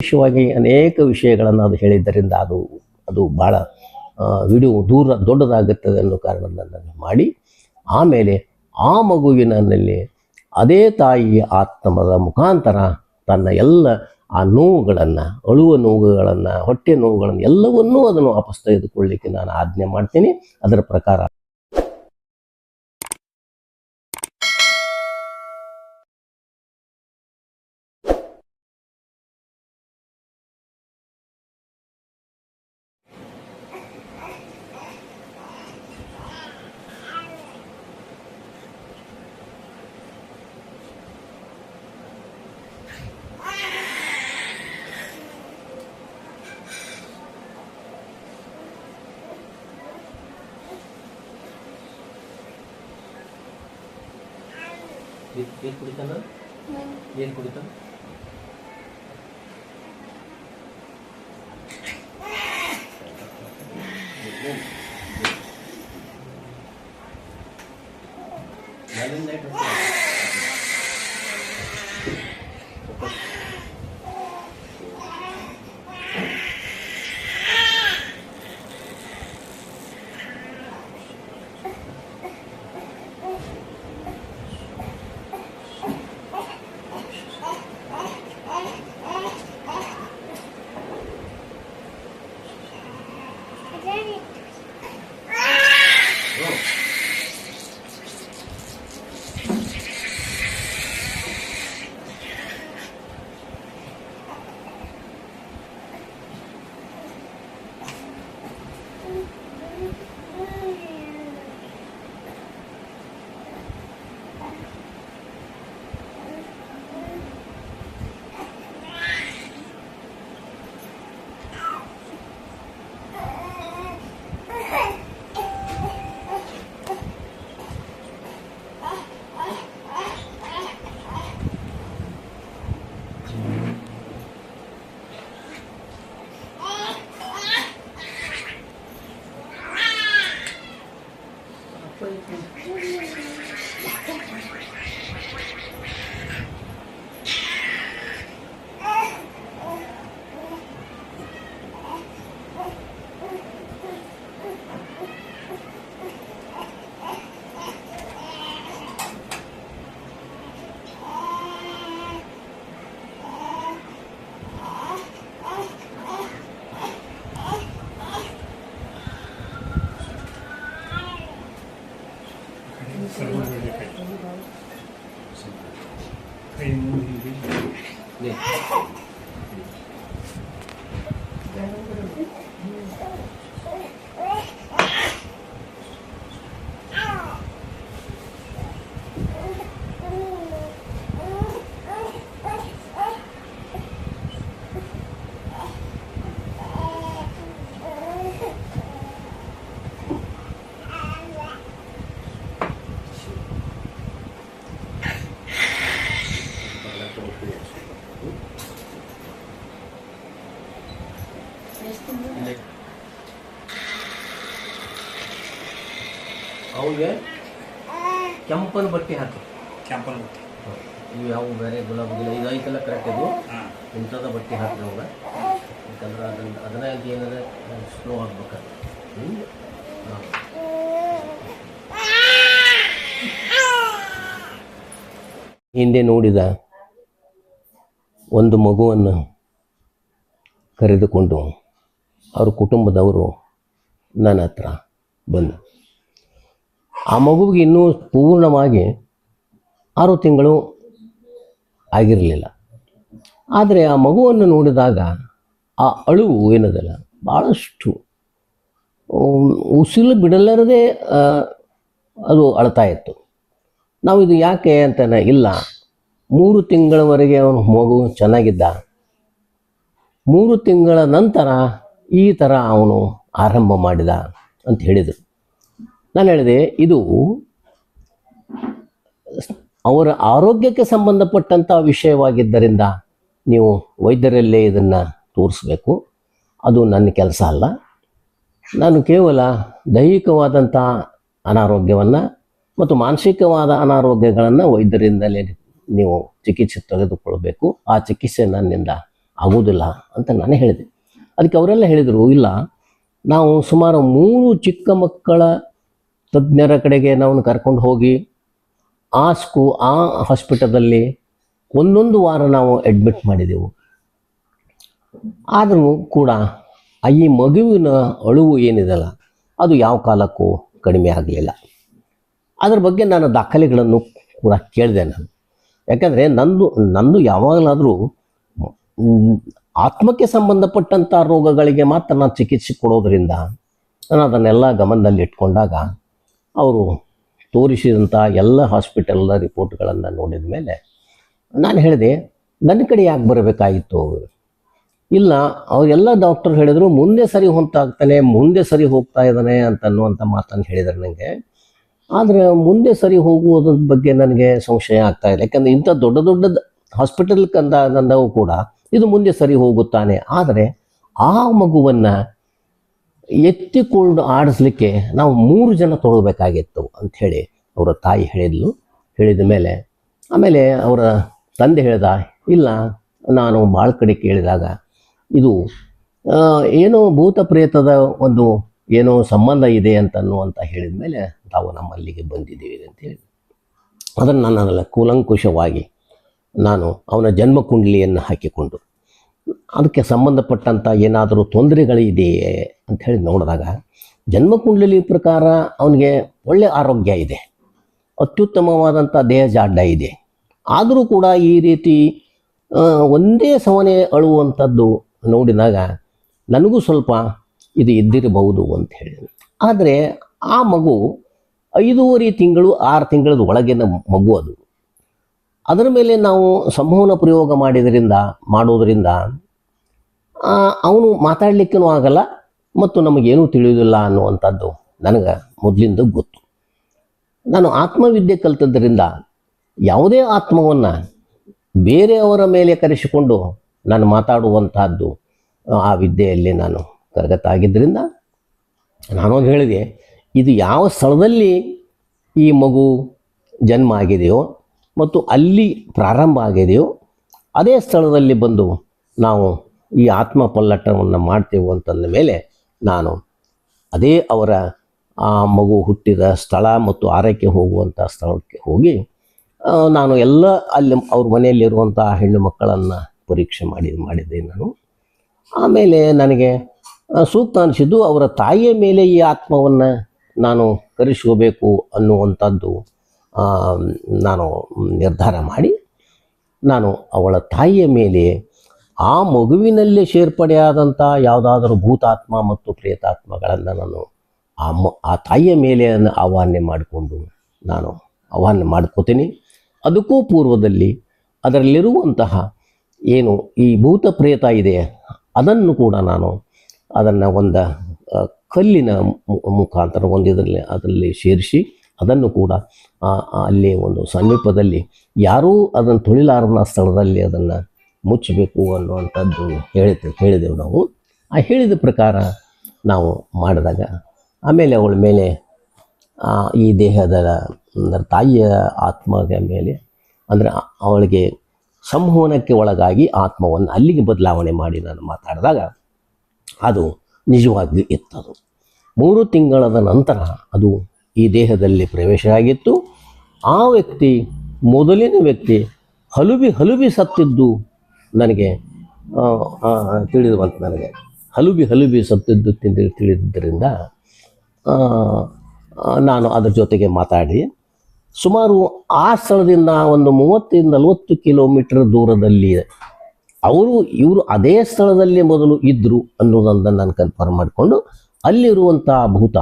ವಿಶೇಷವಾಗಿ ಅನೇಕ ವಿಷಯಗಳನ್ನು ಅದು ಹೇಳಿದ್ದರಿಂದ ಅದು ಅದು ಭಾಳ ವಿಡಿಯೋ ದೂರ, ದೊಡ್ಡದಾಗುತ್ತದೆ ಅನ್ನೋ ಕಾರಣದಿಂದ ಮಾಡಿ, ಆಮೇಲೆ ಆ ಮಗುವಿನಲ್ಲಿ ಅದೇ ತಾಯಿಯ ಆತ್ಮದ ಮುಖಾಂತರ ತನ್ನ ಎಲ್ಲ ಆ ನೋವುಗಳನ್ನು, ಅಳುವ ನೋವುಗಳನ್ನು, ಹೊಟ್ಟೆ ನೋವುಗಳನ್ನು ಎಲ್ಲವನ್ನೂ ಅದನ್ನು ವಾಪಸ್ ತೆಗೆದುಕೊಳ್ಳಿಕ್ಕೆ ನಾನು ಆಜ್ಞೆ ಮಾಡ್ತೀನಿ. ಅದರ ಪ್ರಕಾರ ಏನು ಕುಡಿತಾನ ಏನು ಕುಡಿತಾನ ಕೈ ಅವನಿಗೆ ಕೆಂಪನ ಬಟ್ಟೆ ಹಾಕಿ. ಕ್ಯಾಂಪಲ್ ಬಟ್ಟೆ. ಇವು ಯಾವ ಬೇರೆ ಗುಲಾಬಿ ಗಿಡ ಇದು ಐತೆಲ್ಲ ಕರೆಕ್ಟ್ ಇದು? ಇಂಥದ ಬಟ್ಟೆ ಹಾಕಿ ಅವಾಗ ಯಾಕಂದ್ರೆ ಅದನ್ನ ಅದನ್ನ ಏನಾದ್ರೆ ಸ್ಲೋ ಆಗ್ಬೇಕು ಹಾಂ. ಹಿಂದೆ ನೋಡಿದ ಒಂದು ಮಗುವನ್ನು ಕರೆದುಕೊಂಡು ಅವ್ರ ಕುಟುಂಬದವರು ನನ್ನ ಹತ್ರ ಬಂದು ಆ ಮಗುವಿಗೆ ಇನ್ನೂ ಪೂರ್ಣವಾಗಿ ಆರು ತಿಂಗಳು ಆಗಿರಲಿಲ್ಲ. ಆದರೆ ಆ ಮಗುವನ್ನು ನೋಡಿದಾಗ ಆ ಅಳುವು ಏನದಲ್ಲ ಭಾಳಷ್ಟು ಉಸಿಲು ಬಿಡಲಾರದೆ ಅದು ಅಳ್ತಾ ಇತ್ತು. ನಾವು ಇದು ಯಾಕೆ ಅಂತಾನೆ ಇಲ್ಲ. ಮೂರು ತಿಂಗಳವರೆಗೆ ಅವನು ಮಗು ಚೆನ್ನಾಗಿದ್ದ. ಮೂರು ತಿಂಗಳ ನಂತರ ಈ ಥರ ಅವನು ಆರಂಭ ಮಾಡಿದ ಅಂತ ಹೇಳಿದರು. ನಾನು ಹೇಳಿದೆ, ಇದು ಅವರ ಆರೋಗ್ಯಕ್ಕೆ ಸಂಬಂಧಪಟ್ಟಂಥ ವಿಷಯವಾಗಿದ್ದರಿಂದ ನೀವು ವೈದ್ಯರಲ್ಲೇ ಇದನ್ನು ತೋರಿಸ್ಬೇಕು. ಅದು ನನ್ನ ಕೆಲಸ ಅಲ್ಲ. ನಾನು ಕೇವಲ ದೈಹಿಕವಾದಂಥ ಅನಾರೋಗ್ಯವನ್ನು ಮತ್ತು ಮಾನಸಿಕವಾದ ಅನಾರೋಗ್ಯಗಳನ್ನು ವೈದ್ಯರಿಂದಲೇ ನೀವು ಚಿಕಿತ್ಸೆ ತೆಗೆದುಕೊಳ್ಬೇಕು. ಆ ಚಿಕಿತ್ಸೆ ನನ್ನಿಂದ ಆಗುವುದಿಲ್ಲ ಅಂತ ನಾನು ಹೇಳಿದೆ. ಅದಕ್ಕೆ ಅವರೆಲ್ಲ ಹೇಳಿದರು, ಇಲ್ಲ, ನಾವು ಸುಮಾರು ಮೂರು ಚಿಕ್ಕ ಮಕ್ಕಳ ತಜ್ಞರ ಕಡೆಗೆ ನಾವು ಕರ್ಕೊಂಡು ಹೋಗಿ ಆ ಸ್ಕೂ ಆ ಹಾಸ್ಪಿಟಲಲ್ಲಿ ಒಂದೊಂದು ವಾರ ನಾವು ಅಡ್ಮಿಟ್ ಮಾಡಿದೆವು. ಆದರೂ ಕೂಡ ಈ ಮಗುವಿನ ಅಳುವು ಏನಿದೆಲ್ಲ ಅದು ಯಾವ ಕಾಲಕ್ಕೂ ಕಡಿಮೆ ಆಗಲಿಲ್ಲ. ಅದ್ರ ಬಗ್ಗೆ ನಾನು ದಾಖಲೆಗಳನ್ನು ಕೂಡ ಕೇಳಿದೆ ನಾನು. ಯಾಕಂದರೆ ನಂದು ನಂದು ಯಾವಾಗಲಾದರೂ ಆತ್ಮಕ್ಕೆ ಸಂಬಂಧಪಟ್ಟಂಥ ರೋಗಗಳಿಗೆ ಮಾತ್ರ ನಾನು ಚಿಕಿತ್ಸೆ ಕೊಡೋದ್ರಿಂದ ನಾನು ಅದನ್ನೆಲ್ಲ ಗಮನದಲ್ಲಿ ಇಟ್ಕೊಂಡಾಗ ಅವರು ತೋರಿಸಿದಂಥ ಎಲ್ಲ ಹಾಸ್ಪಿಟಲ್ನ ರಿಪೋರ್ಟ್ಗಳನ್ನು ನೋಡಿದ ಮೇಲೆ ನಾನು ಹೇಳಿದೆ, ನನ್ನ ಕಡೆ ಯಾಕೆ ಬರಬೇಕಾಗಿತ್ತು? ಅವರು ಇಲ್ಲ ಅವರೆಲ್ಲ ಡಾಕ್ಟರ್ ಹೇಳಿದರು, ಮುಂದೆ ಸರಿ ಹೊಂತಾಗ್ತಾನೆ ಮುಂದೆ ಸರಿ ಹೋಗ್ತಾ ಇದ್ದಾನೆ ಅಂತ ಅನ್ನುವಂಥ ಮಾತನ್ನು ಹೇಳಿದರು ನನಗೆ ಆದರೆ ಮುಂದೆ ಸರಿ ಹೋಗುವುದ್ರ ಬಗ್ಗೆ ನನಗೆ ಸಂಶಯ ಆಗ್ತಾ ಇದೆ. ಯಾಕಂದರೆ ಇಂಥ ದೊಡ್ಡ ದೊಡ್ಡ ಹಾಸ್ಪಿಟಲ್ ಕಂದ ಕೂಡ, ಇದು ಮುಂದೆ ಸರಿ ಹೋಗುತ್ತಾನೆ. ಆದರೆ ಆ ಮಗುವನ್ನು ಎತ್ತಿಕೊಂಡು ಆಡಿಸ್ಲಿಕ್ಕೆ ನಾವು ಮೂರು ಜನ ತೊಗೊಳ್ಬೇಕಾಗಿತ್ತು ಅಂಥೇಳಿ ಅವರ ತಾಯಿ ಹೇಳಿದ್ಲು. ಹೇಳಿದ ಮೇಲೆ, ಆಮೇಲೆ ಅವರ ತಂದೆ ಹೇಳ್ದ, ಇಲ್ಲ, ನಾನು ಭಾಳ ಕಡೆ ಕೇಳಿದಾಗ ಇದು ಏನೋ ಭೂತ ಪ್ರೇತದ ಒಂದು ಏನೋ ಸಂಬಂಧ ಇದೆ ಅಂತ ಅನ್ನುವಂತ ಹೇಳಿದ ಮೇಲೆ ತಾವು ನಮ್ಮಲ್ಲಿಗೆ ಬಂದಿದ್ದೀವಿ ಅಂತ ಹೇಳಿ. ಅದನ್ನು ನಾನು ಕೂಲಂಕುಷವಾಗಿ ನಾನು ಅವನ ಜನ್ಮ ಕುಂಡಲಿಯನ್ನು ಹಾಕಿಕೊಂಡು ಅದಕ್ಕೆ ಸಂಬಂಧಪಟ್ಟಂಥ ಏನಾದರೂ ತೊಂದರೆಗಳಿದೆಯೇ ಅಂತ ಹೇಳಿ ನೋಡಿದಾಗ ಜನ್ಮಕುಂಡಲಿ ಪ್ರಕಾರ ಅವನಿಗೆ ಒಳ್ಳೆಯ ಆರೋಗ್ಯ ಇದೆ. ಅತ್ಯುತ್ತಮವಾದಂಥ ದೇಹ ಜಾಡ್ಡ ಇದೆ. ಆದರೂ ಕೂಡ ಈ ರೀತಿ ಒಂದೇ ಸವನೆ ಅಳುವಂಥದ್ದು ನೋಡಿದಾಗ ನನಗೂ ಸ್ವಲ್ಪ ಇದು ಇದ್ದಿರಬಹುದು ಅಂತ ಹೇಳಿ. ಆದರೆ ಆ ಮಗು ಐದೂವರೆ ತಿಂಗಳು, ಆರು ತಿಂಗಳದ ಒಳಗಿನ ಮಗು ಅದು. ಅದರ ಮೇಲೆ ನಾವು ಸಂವಹನ ಪ್ರಯೋಗ ಮಾಡಿದ್ರಿಂದ ಮಾಡೋದರಿಂದ ಅವನು ಮಾತಾಡಲಿಕ್ಕೂ ಆಗಲ್ಲ ಮತ್ತು ನಮಗೇನೂ ತಿಳಿಯೋದಿಲ್ಲ ಅನ್ನುವಂಥದ್ದು ನನಗೆ ಮೊದಲಿಂದ ಗೊತ್ತು. ನಾನು ಆತ್ಮವಿದ್ಯೆ ಕಲಿತದ್ದರಿಂದ ಯಾವುದೇ ಆತ್ಮವನ್ನು ಬೇರೆಯವರ ಮೇಲೆ ಕರೆಸಿಕೊಂಡು ನಾನು ಮಾತಾಡುವಂತಹದ್ದು ಆ ವಿದ್ಯೆಯಲ್ಲಿ ನಾನು ಕರಗತ ಆಗಿದ್ದರಿಂದ ನಾನು ಹೇಳಿದೆ, ಇದು ಯಾವ ಸ್ಥಳದಲ್ಲಿ ಈ ಮಗು ಜನ್ಮ ಆಗಿದೆಯೋ ಮತ್ತು ಅಲ್ಲಿ ಪ್ರಾರಂಭ ಆಗಿದೆಯೋ ಅದೇ ಸ್ಥಳದಲ್ಲಿ ಬಂದು ನಾವು ಈ ಆತ್ಮ ಪಲ್ಲಟವನ್ನು ಮಾಡ್ತೇವೆ ಅಂತಂದ ಮೇಲೆ ನಾನು ಅದೇ ಅವರ ಆ ಮಗು ಹುಟ್ಟಿದ ಸ್ಥಳ ಮತ್ತು ಆರೈಕೆ ಹೋಗುವಂಥ ಸ್ಥಳಕ್ಕೆ ಹೋಗಿ ನಾನು ಎಲ್ಲ ಅಲ್ಲಿ ಅವ್ರ ಮನೆಯಲ್ಲಿರುವಂಥ ಹೆಣ್ಣು ಮಕ್ಕಳನ್ನು ಪರೀಕ್ಷೆ ಮಾಡಿ, ಮಾಡಿದೆ ನಾನು. ಆಮೇಲೆ ನನಗೆ ಸೂಕ್ತ ಅನಿಸಿದ್ದು ಅವರ ತಾಯಿಯ ಮೇಲೆ ಈ ಆತ್ಮವನ್ನು ನಾನು ಕರೆಸ್ಕೋಬೇಕು ಅನ್ನುವಂಥದ್ದು ನಾನು ನಿರ್ಧಾರ ಮಾಡಿ ನಾನು ಅವಳ ತಾಯಿಯ ಮೇಲೆ ಆ ಮಗುವಿನಲ್ಲೇ ಸೇರ್ಪಡೆಯಾದಂಥ ಯಾವುದಾದರೂ ಭೂತಾತ್ಮ ಮತ್ತು ಪ್ರೇತಾತ್ಮಗಳನ್ನು ನಾನು ಆ ಮ, ಆ ತಾಯಿಯ ಮೇಲೆ ಆಹ್ವಾನ ಮಾಡಿಕೊಂಡು ನಾನು ಆಹ್ವಾನ ಮಾಡ್ಕೋತೀನಿ. ಅದಕ್ಕೂ ಪೂರ್ವದಲ್ಲಿ ಅದರಲ್ಲಿರುವಂತಹ ಏನು ಈ ಭೂತ ಪ್ರೇತ ಇದೆ, ಅದನ್ನು ಕೂಡ ನಾನು ಅದನ್ನು ಒಂದು ಕಲ್ಲಿನ ಮುಖಾಂತರ ಒಂದು ಇದರಲ್ಲಿ ಅದರಲ್ಲಿ ಸೇರಿಸಿ ಅದನ್ನು ಕೂಡ ಅಲ್ಲಿ ಒಂದು ಸಮೀಪದಲ್ಲಿ ಯಾರೂ ಅದನ್ನು ತೊಳಿಲಾರನ ಸ್ಥಳದಲ್ಲಿ ಅದನ್ನು ಮುಚ್ಚಬೇಕು ಅನ್ನುವಂಥದ್ದು ಹೇಳಿದೆ, ಹೇಳಿದೆವು ನಾವು. ಆ ಹೇಳಿದ ಪ್ರಕಾರ ನಾವು ಮಾಡಿದಾಗ ಆಮೇಲೆ ಅವಳ ಮೇಲೆ ಈ ದೇಹದ, ಅಂದರೆ ತಾಯಿಯ ಆತ್ಮದ ಮೇಲೆ, ಅಂದರೆ ಅವಳಿಗೆ ಸಂವಹನಕ್ಕೆ ಒಳಗಾಗಿ ಆತ್ಮವನ್ನು ಅಲ್ಲಿಗೆ ಬದಲಾವಣೆ ಮಾಡಿ ನಾನು ಮಾತಾಡಿದಾಗ ಅದು ನಿಜವಾಗಿಯೂ ಇತ್ತದು ಮೂರು ತಿಂಗಳದ ನಂತರ ಅದು ಈ ದೇಹದಲ್ಲಿ ಪ್ರವೇಶ ಆಗಿತ್ತು ಆ ವ್ಯಕ್ತಿ, ಮೊದಲಿನ ವ್ಯಕ್ತಿ, ಹಲುಬಿ ಹಲುಬಿ ಸತ್ತಿದ್ದು ನನಗೆ ತಿಳಿದು ಬಂತು ನನಗೆ. ಹಲುಬಿ ಹಲುಬಿ ಸತ್ತಿದ್ದು ತಿಂದು ತಿಳಿದಿದ್ದರಿಂದ ನಾನು ಅದರ ಜೊತೆಗೆ ಮಾತಾಡಿ, ಸುಮಾರು ಆ ಸ್ಥಳದಿಂದ ಒಂದು ಮೂವತ್ತರಿಂದ ನಲವತ್ತು ಕಿಲೋಮೀಟರ್ ದೂರದಲ್ಲಿ ಅವರು, ಇವರು ಅದೇ ಸ್ಥಳದಲ್ಲಿ ಮೊದಲು ಇದ್ದರು ಅನ್ನೋದನ್ನು ನಾನು ಕನ್ಫರ್ಮ್ ಮಾಡಿಕೊಂಡು ಅಲ್ಲಿರುವಂಥ ಭೂತ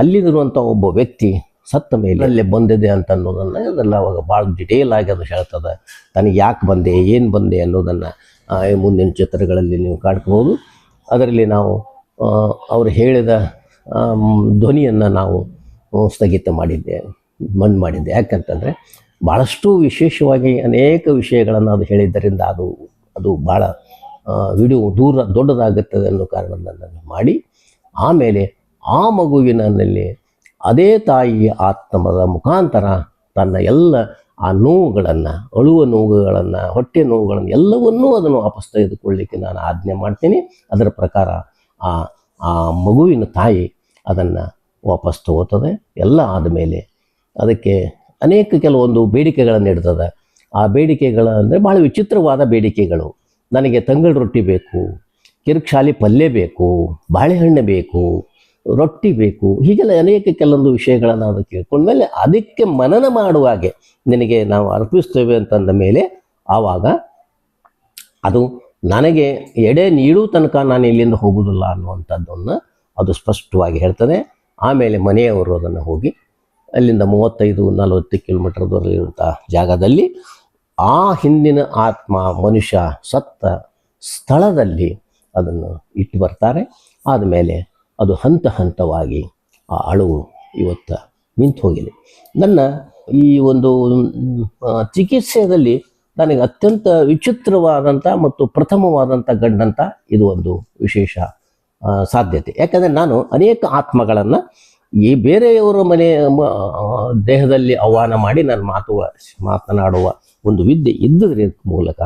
ಅಲ್ಲಿರುವಂಥ ಒಬ್ಬ ವ್ಯಕ್ತಿ ಸತ್ತ ಮೇಲೆ ಅಲ್ಲೇ ಬಂದಿದೆ ಅಂತ ಅನ್ನೋದನ್ನು ಅದೆಲ್ಲ ಅವಾಗ ಭಾಳ ಡಿಟೇಲ್ ಆಗಿ ಅದು ಹೇಳ್ತದೆ. ತನಗೆ ಯಾಕೆ ಬಂದೆ, ಏನು ಬಂದೆ ಅನ್ನೋದನ್ನು ಮುಂದಿನ ಚಿತ್ರಗಳಲ್ಲಿ ನೀವು ಕಾಡ್ಕೋಬೋದು ಅದರಲ್ಲಿ ನಾವು ಅವರು ಹೇಳಿದ ಧ್ವನಿಯನ್ನು ನಾವು ಸ್ಥಗಿತ ಮಾಡಿದ್ದೆ, ಬಂದ್ ಮಾಡಿದ್ದೆ. ಯಾಕಂತಂದರೆ ಭಾಳಷ್ಟು ವಿಶೇಷವಾಗಿ ಅನೇಕ ವಿಷಯಗಳನ್ನು ಅದು ಹೇಳಿದ್ದರಿಂದ ಅದು ಅದು ಭಾಳ ವಿಡಿಯೋ ದೂರ ದೊಡ್ಡದಾಗುತ್ತದೆ ಅನ್ನೋ ಕಾರಣದಿಂದ ಮಾಡಿ, ಆಮೇಲೆ ಆ ಮಗುವಿನಲ್ಲಿ ಅದೇ ತಾಯಿ ಆತ್ಮದ ಮುಖಾಂತರ ತನ್ನ ಎಲ್ಲ ಆ ನೋವುಗಳನ್ನು, ಅಳುವ ನೋವುಗಳನ್ನು, ಹೊಟ್ಟೆ ನೋವುಗಳನ್ನು ಎಲ್ಲವನ್ನೂ ಅದನ್ನು ವಾಪಸ್ ತೆಗೆದುಕೊಳ್ಳಿಕ್ಕೆ ನಾನು ಆಜ್ಞೆ ಮಾಡ್ತೀನಿ. ಅದರ ಪ್ರಕಾರ ಆ ಆ ಮಗುವಿನ ತಾಯಿ ಅದನ್ನು ವಾಪಸ್ ತಗೋತದೆ. ಎಲ್ಲ ಆದಮೇಲೆ ಅದಕ್ಕೆ ಅನೇಕ ಕೆಲವೊಂದು ಬೇಡಿಕೆಗಳನ್ನು ಇಡ್ತದೆ. ಆ ಬೇಡಿಕೆಗಳ ಅಂದರೆ ಭಾಳ ವಿಚಿತ್ರವಾದ ಬೇಡಿಕೆಗಳು. ನನಗೆ ತಂಗಳ ರೊಟ್ಟಿ ಬೇಕು, ಕಿರುಕ್ಷಾಲಿ ಪಲ್ಯ ಬೇಕು, ಬಾಳೆಹಣ್ಣು ಬೇಕು ರೊಟ್ಟಿ ಬೇಕು. ಹೀಗೆಲ್ಲ ಅನೇಕ ಕೆಲವೊಂದು ವಿಷಯಗಳನ್ನು ಅದು ಕೇಳ್ಕೊಂಡ್ಮೇಲೆ ಅದಕ್ಕೆ ಮನನ ಮಾಡುವಾಗೆ ನಿನಗೆ ನಾವು ಅರ್ಪಿಸ್ತೇವೆ ಅಂತಂದ ಮೇಲೆ ಆವಾಗ ಅದು ನನಗೆ ಎಡೆ ನೀಡುವ ತನಕ ನಾನು ಇಲ್ಲಿಂದ ಹೋಗುವುದಿಲ್ಲ ಅನ್ನುವಂಥದ್ದನ್ನು ಅದು ಸ್ಪಷ್ಟವಾಗಿ ಹೇಳ್ತದೆ. ಆಮೇಲೆ ಮನೆಯವರು ಅದನ್ನು ಹೋಗಿ ಅಲ್ಲಿಂದ ಮೂವತ್ತೈದು, ನಲವತ್ತು ಕಿಲೋಮೀಟರ್ ದೂರಲ್ಲಿರುವಂಥ ಜಾಗದಲ್ಲಿ ಆ ಹಿಂದಿನ ಆತ್ಮ, ಮನುಷ್ಯ ಸತ್ತ ಸ್ಥಳದಲ್ಲಿ ಅದನ್ನು ಇಟ್ಟು ಬರ್ತಾರೆ. ಆದಮೇಲೆ ಅದು ಹಂತ ಹಂತವಾಗಿ ಆ ಅಳುವು ಇವತ್ತು ನಿಂತು ಹೋಗಿದೆ ನನ್ನ ಈ ಒಂದು ಚಿಕಿತ್ಸೆಯಲ್ಲಿ ನನಗೆ ಅತ್ಯಂತ ವಿಚಿತ್ರವಾದಂಥ ಮತ್ತು ಪ್ರಥಮವಾದಂಥ ಗಂಡಂತ ಇದು ಒಂದು ವಿಶೇಷ ಸಾಧ್ಯತೆ. ಯಾಕಂದರೆ ನಾನು ಅನೇಕ ಆತ್ಮಗಳನ್ನು ಈ ಬೇರೆಯವರ ಮನೆ ದೇಹದಲ್ಲಿ ಆಹ್ವಾನ ಮಾಡಿ ನಾನು ಮಾತು ಮಾತನಾಡುವ ಒಂದು ವಿದ್ಯೆ ಇದ್ದದ್ರ ಮೂಲಕ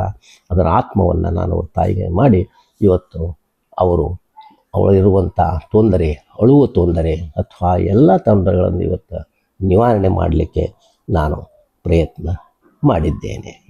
ಅದರ ಆತ್ಮವನ್ನು ನಾನು ತಾಯಿಗೆ ಮಾಡಿ ಇವತ್ತು ಅವರು ಅವಳಿರುವಂಥ ತೊಂದರೆ ಅಳುವ ತೊಂದರೆ ಅಥವಾ ಎಲ್ಲ ತೊಂದರೆಗಳನ್ನು ಇವತ್ತು ನಿವಾರಣೆ ಮಾಡಲಿಕ್ಕೆ ನಾನು ಪ್ರಯತ್ನ ಮಾಡಿದ್ದೇನೆ.